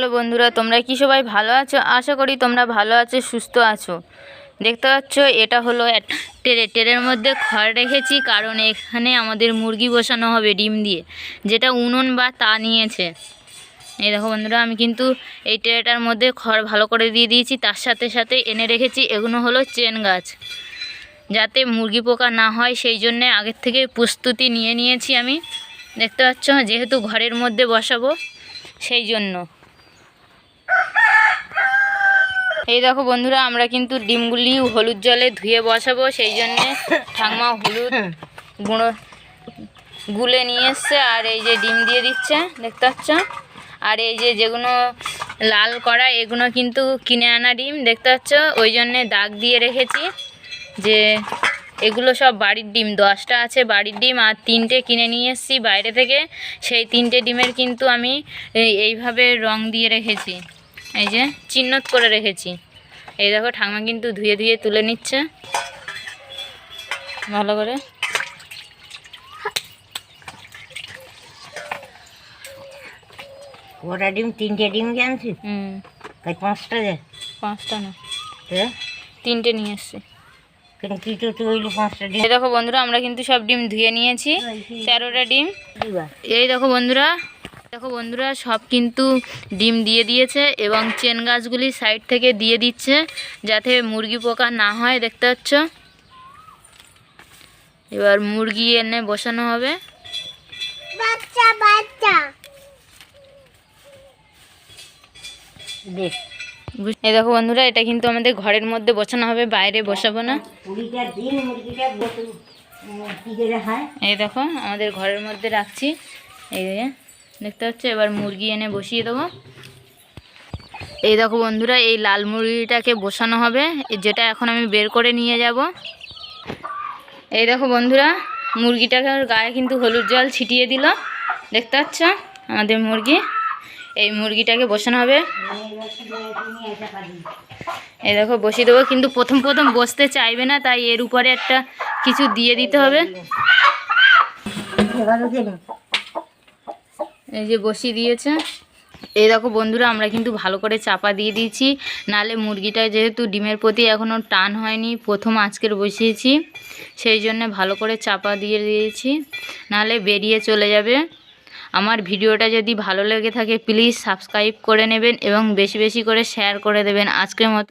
Hello বন্ধুরা, তোমরা কি সবাই ভালো আছো? আশা করি তোমরা ভালো আছো, সুস্থ আছো। দেখতে পাচ্ছ, এটা হলো ট্রে ট্রের মধ্যে খড় রেখেছি, কারণ এখানে আমাদের মুরগি বসানো হবে ডিম দিয়ে, যেটা উনুন বা তা নিয়েছে। এই দেখো বন্ধুরা, আমি কিন্তু এই ট্রেটার মধ্যে খড় ভালো করে দিয়ে দিয়েছি, তার সাথে সাথে এনে রেখেছি, এগুলো হলো চেন গাছ। যাতে মুরগি পোকা না হয়, সেই জন্যে আগের থেকে প্রস্তুতি নিয়ে নিয়েছি আমি। দেখতে পাচ্ছ, যেহেতু ঘরের মধ্যে বসাবো, সেই জন্য। এই দেখো বন্ধুরা, আমরা কিন্তু ডিমগুলি হলুদ জলে ধুয়ে বসাবো, সেই জন্যে ঠাকমা হলুদ গুঁড়ো গুলে নিয়ে এসছে, আর এই যে ডিম দিয়ে দিচ্ছে, দেখতে পাচ্ছ? আর এই যে যেগুলো লাল করা এগুলো কিন্তু কিনে আনা ডিম, দেখতে পাচ্ছ? ওই জন্যে দাগ দিয়ে রেখেছি যে এগুলো সব বাড়ির ডিম, দশটা আছে বাড়ির ডিম, আর তিনটে কিনে নিয়ে এসেছি বাইরে থেকে। সেই তিনটে ডিমের কিন্তু আমি এইভাবে রং দিয়ে রেখেছি। এই যে চিহ্নত করে রেখেছি। এই দেখো ঠাকমা কিন্তু ধুয়ে ধুয়ে তুলে নিচ্ছে। ভালো করে। ডিম তিনটে ডিম জানছি হুম। পাঁচটা দে। পাঁচটা না। তিনটে নিয়ে এসছি কি এই দেখো বন্ধুরা আমরা কিন্তু সব ডিম ধুয়ে নিয়েছি। তেরোটা ডিম। এই দেখো বন্ধুরা দেখো বন্ধুরা সব কিন্তু ডিম দিয়ে দিয়েছে এবং চেন গাছগুলি সাইড থেকে দিয়ে দিচ্ছে যাতে মুরগি পোকা না হয় দেখতে পাচ্ছ? এবার মুরগি এনে বসানো হবে। বাচ্চা বাচ্চা। এই দেখো বন্ধুরা এটা কিন্তু আমাদের ঘরের মধ্যে বসানো হবে বাইরে বসাবো না। এই দেখো আমাদের ঘরের মধ্যে রাখছি। এই যে দেখতে পাচ্ছ? এবার মুরগি এনে বসিয়ে দেবো। এই দেখো বন্ধুরা, এই লাল মুরগিটাকে বসানো হবে, যেটা এখন আমি বের করে নিয়ে যাব। এই দেখো বন্ধুরা, মুরগিটাকে গায়ে কিন্তু হলুদ জল ছিটিয়ে দিল। দেখতে পাচ্ছ? আমাদের মুরগি, এই মুরগিটাকে বসানো হবে। এই দেখো, বসিয়ে দেবো, কিন্তু প্রথম প্রথম বসতে চাইবে না, তাই এর উপরে একটা কিছু দিয়ে দিতে হবে। এই যে বসিয়ে দিয়েছে। এই দেখো বন্ধুরা, আমরা কিন্তু ভালো করে চাপা দিয়ে দিয়েছি। নালে মুরগিটা যেহেতু ডিমের প্রতি এখনও টান হয়নি, প্রথম আজকের বসিয়েছি। সেই জন্য ভালো করে চাপা দিয়ে দিয়েছি। নালে বেরিয়ে চলে যাবে। আমার ভিডিওটা যদি ভালো লেগে থাকে, প্লিজ সাবস্ক্রাইব করে নেবেন এবং বেশি বেশি করে শেয়ার করে দেবেন। আজকের মতো